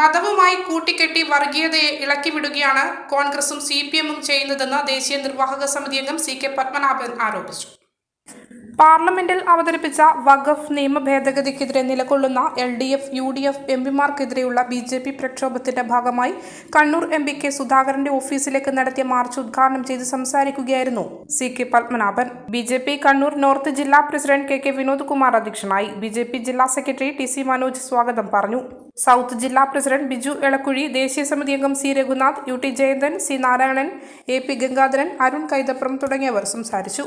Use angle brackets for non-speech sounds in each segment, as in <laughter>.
മതവുമായി കൂട്ടിക്കെട്ടി വർഗീയതയെ ഇളക്കിവിടുകയാണ് കോൺഗ്രസും C P എമ്മും ചെയ്യുന്നതെന്ന് ദേശീയ നിർവാഹക സമിതി അംഗം സി കെ പത്മനാഭൻ ആരോപിച്ചു. പാർലമെന്റിൽ അവതരിപ്പിച്ച വഖഫ് നിയമ ഭേദഗതിക്കെതിരെ നിലകൊള്ളുന്ന L D F U D F M പിമാർക്കെതിരെയുള്ള B J P പ്രക്ഷോഭത്തിന്റെ ഭാഗമായി കണ്ണൂർ എം പി കെ സുധാകരന്റെ ഓഫീസിലേക്ക് നടത്തിയ മാർച്ച് ഉദ്ഘാടനം ചെയ്ത് സംസാരിക്കുകയായിരുന്നു C K Padmanabhan. B J P Kannur north ജില്ലാ president K K Vinod Kumar അധ്യക്ഷനായി ബി ജെ പി ജില്ലാ സെക്രട്ടറി ടി സി മനോജ് സ്വാഗതം പറഞ്ഞു. സൗത്ത് ജില്ലാ പ്രസിഡന്റ് ബിജു എളക്കുഴി ദേശീയ സമിതി അംഗം C Raghunath U T Jayanthan C Narayanan A P Gangadharan Arun Kaithapram തുടങ്ങിയവർ സംസാരിച്ചു.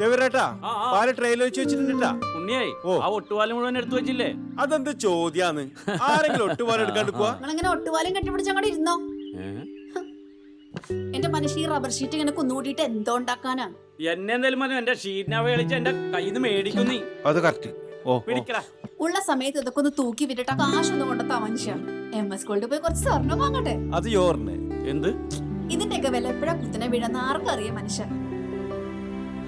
ചെവിറേട്ടാ ആ, ആ. പാൽ ട്രെയിലർ വെച്ച് വെച്ചിട്ടുണ്ടാ ഉണ്ണിയായി ആ ഒട്ടുപാലം മുഴുവൻ എടുത്തു വെച്ചില്ലേ? അതെന്ത് ചോദ്യാന്ന്? <laughs> ആരെങ്കിലും ഒട്ടുപാലം എടുക്കാണ്ട് പോവാ? നിങ്ങളിങ്ങനെ ഒട്ടുപാലും കെട്ടിപ്പിടിച്ച് അങ്ങോട്ട് ഇരുന്നോ? എന്റെ മനുഷ്യ ഈ റബ്ബർ ഷീറ്റ് ഇങ്ങനെ കുന്നുകൂട്ടിയിട്ട് എന്തോ ഉണ്ടാക്കാനാ? എന്നെ എന്തായാലും മതി എന്റെ ഷീറ്റിനെ കളിച്ച് എന്റെ കയ്യിൽ നിന്ന് മേടിക്കും നീ. അത് കറക്റ്റ് ഓ പിടിക്കടാ ഉള്ള സമയത്ത് ഇതൊക്കെ ഒന്ന് തൂക്കി വിട്ടിട്ട് കാശൊന്നും കൊണ്ടെത്താ മനുഷ്യ. എം എസ് ഗോൾഡ് പോയി കുറച്ച് സ്വർണം വാങ്ങട്ടെ? അത് എന്ത്? ഇതിന്റെയൊക്കെ വില എപ്പോഴാ കുത്തനെ വീഴുന്ന ആർക്കറിയാം മനുഷ്യ.